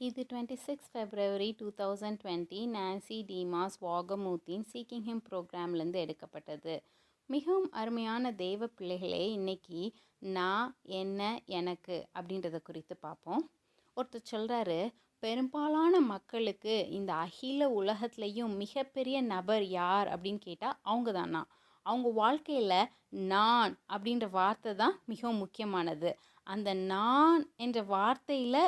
இது twenty six February two thousand twenty Nancy DeMoss வாகமூத்தின் seeking him ப்ரோக்ராம்லேருந்து எடுக்கப்பட்டது. மிகவும் அருமையான தெய்வ பிள்ளைகளே இன்னைக்கு நான் என்ன எனக்கு அப்படின்றத குறித்து பார்ப்போம். ஒருத்தர் சொல்கிறாரு பெரும்பாலான மக்களுக்கு இந்த அகில உலகத்துலேயும் மிகப்பெரிய நபர் யார்? அப்படின்னு கேட்டால் அவங்க தானா அவங்க வாழ்க்கையில் நான் அப்படின்ற வார்த்தை தான் மிகவும் முக்கியமானது. அந்த நான் என்ற வார்த்தையில்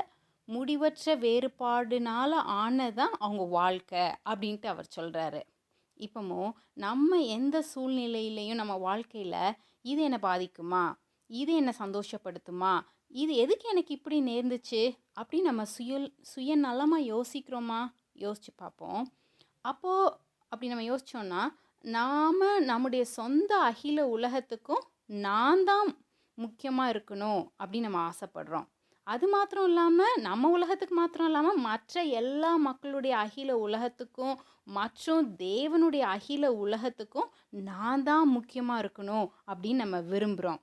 முடிவற்ற வேறுபாடுனால ஆனதான் அவங்க வாழ்க்கை அப்படின்ட்டு அவர் சொல்கிறாரு இப்போமோ நம்ம எந்த சூழ்நிலையிலையும் நம்ம வாழ்க்கையில் இது என்னை பாதிக்குமா? இது என்னை சந்தோஷப்படுத்துமா? இது எதுக்கு எனக்கு இப்படி நேர்ந்துச்சு? அப்படின்னு நம்ம சுய சுயநலமாக யோசிக்கிறோமா? யோசித்து பார்ப்போம். அப்போது அப்படி நம்ம யோசித்தோன்னா நாம் நம்முடைய சொந்த அகில உலகத்துக்கும் நான் தான் முக்கியமாக இருக்கணும் அப்படின்னு நம்ம ஆசைப்படுறோம். அது மாத்திரம் இல்லாமல் நம்ம உலகத்துக்கு மாத்திரம் இல்லாமல் மற்ற எல்லா மக்களுடைய அகில உலகத்துக்கும் மற்றும் தேவனுடைய அகில உலகத்துக்கும் நான் தான் முக்கியமாக இருக்கணும் அப்படின்னு நம்ம விரும்புகிறோம்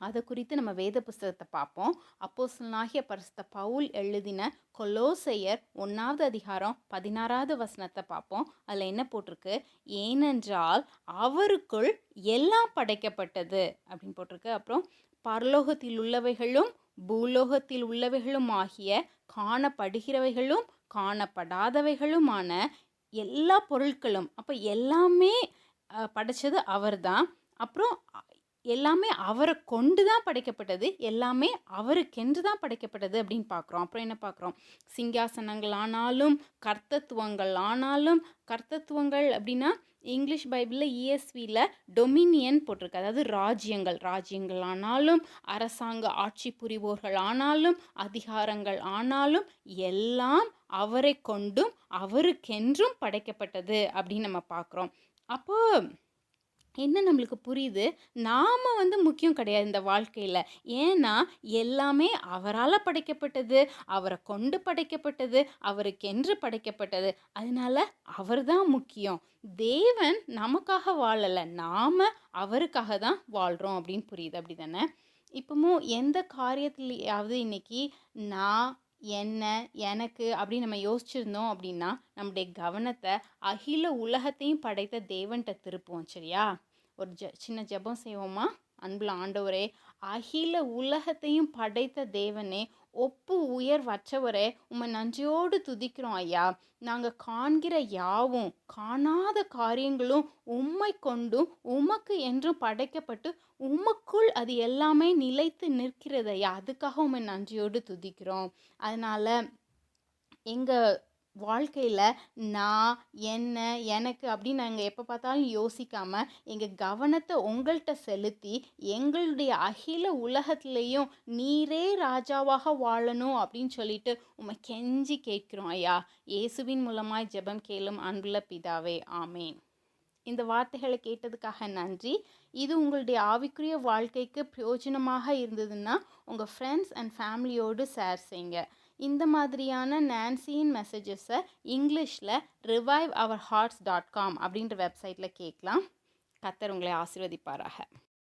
அதை குறித்து நம்ம வேத புஸ்தகத்தை பார்ப்போம். அப்போசனாகிய பரிசுத்த பவுல் எழுதின கொலோசையர் ஒன்றாவது அதிகாரம் பதினாறாவது வசனத்தை பார்ப்போம். அதில் என்ன போட்டிருக்கு? ஏனென்றால் அவருக்குள் எல்லாம் படைக்கப்பட்டது அப்படின்னு போட்டிருக்கு. அப்புறம் பரலோகத்தில் உள்ளவைகளும் பூலோகத்தில் உள்ளவைகளும் ஆகிய காணப்படுகிறவைகளும் காணப்படாதவைகளுமான எல்லா பொருட்களும் அப்போ எல்லாமே படைச்சது அவர்தான். அப்புறம் எல்லாமே அவரை கொண்டு தான் படைக்கப்பட்டது. எல்லாமே அவருக்கென்று தான் படைக்கப்பட்டது அப்படின்னு பார்க்குறோம். அப்புறம் என்ன பார்க்குறோம்? சிங்காசனங்கள் ஆனாலும் கர்த்தத்துவங்கள் ஆனாலும் கர்த்தத்துவங்கள் அப்படின்னா இங்கிலீஷ் பைபிளில் இஎஸ்வியில் டொமினியன் போட்டிருக்கு. அதாவது ராஜ்யங்கள் ராஜ்யங்கள் ஆனாலும் அரசாங்க ஆட்சி புரிவோர்கள் ஆனாலும் அதிகாரங்கள் ஆனாலும் எல்லாம் அவரை கொண்டும் அவருக்கென்றும் படைக்கப்பட்டது அப்படின்னு நம்ம பார்க்குறோம். அப்போது என்ன நம்மளுக்கு புரியுது? நாம் வந்து முக்கியம் கிடையாது இந்த வாழ்க்கையில். ஏன்னா எல்லாமே அவரால் படைக்கப்பட்டது அவரை கொண்டு படைக்கப்பட்டது அவருக்கென்று படைக்கப்பட்டது. அதனால அவர் தான் முக்கியம். தேவன் நமக்காக வாழலை நாம் அவருக்காக தான் வாழ்கிறோம் அப்படின்னு புரியுது. அப்படி தானே இப்போவும் எந்த காரியத்துலையாவது இன்றைக்கி நான் என்ன எனக்கு அப்படின்னு நம்ம யோசிச்சிருந்தோம் அப்படின்னா நம்முடைய கவனத்தை அகில உலகத்தையும் படைத்த தேவன்கிட்ட திருப்புவோம் சரியா? ஒரு ஜ சின்ன ஜபம் செய்வோமா? அன்புல ஆண்டவரே அகில உலகத்தையும் படைத்த தேவனே ஒப்பு உயர்வற்றவரே உம்மை நன்றியோடு துதிக்கிறோம் ஐயா. நாங்கள் காண்கிற யாவும் காணாத காரியங்களும் உம்மை கொண்டும் உமக்கு என்றும் படைக்கப்பட்டு உமக்குள் அது எல்லாமே நிலைத்து நிற்கிறது ஐயா அதுக்காக உண்மை நன்றியோடு துதிக்கிறோம். அதனால் எங்கள் வாழ்க்கையில் நான் என்ன எனக்கு அப்படின்னு நாங்கள் எப்போ பார்த்தாலும் யோசிக்காமல் எங்கள் கவனத்தை உங்கள்கிட்ட செலுத்தி எங்களுடைய அகில உலகத்துலேயும் நீரே ராஜாவாக வாழணும் அப்படின்னு சொல்லிட்டு உமை கெஞ்சி கேட்குறோம் ஐயா இயேசுவின் மூலமாய் ஜெபம் கேளும் அன்புள்ள பிதாவே ஆமேன். இந்த வார்த்தைகளை கேட்டதுக்காக நன்றி. இது உங்களுடைய ஆவிக்குரிய வாழ்க்கைக்கு பிரயோஜனமாக இருந்ததுன்னா உங்கள் ஃப்ரெண்ட்ஸ் அண்ட் ஃபேமிலியோடு ஷேர் செய்யுங்க இந்த மாதிரியான நான்சியின் மெசேஜஸை இங்கிலீஷில் revive our hearts dot com அப்படின்ற வெப்சைட்டில் கேட்கலாம். கத்தர் உங்களை ஆசிர்வதிப்பாராக.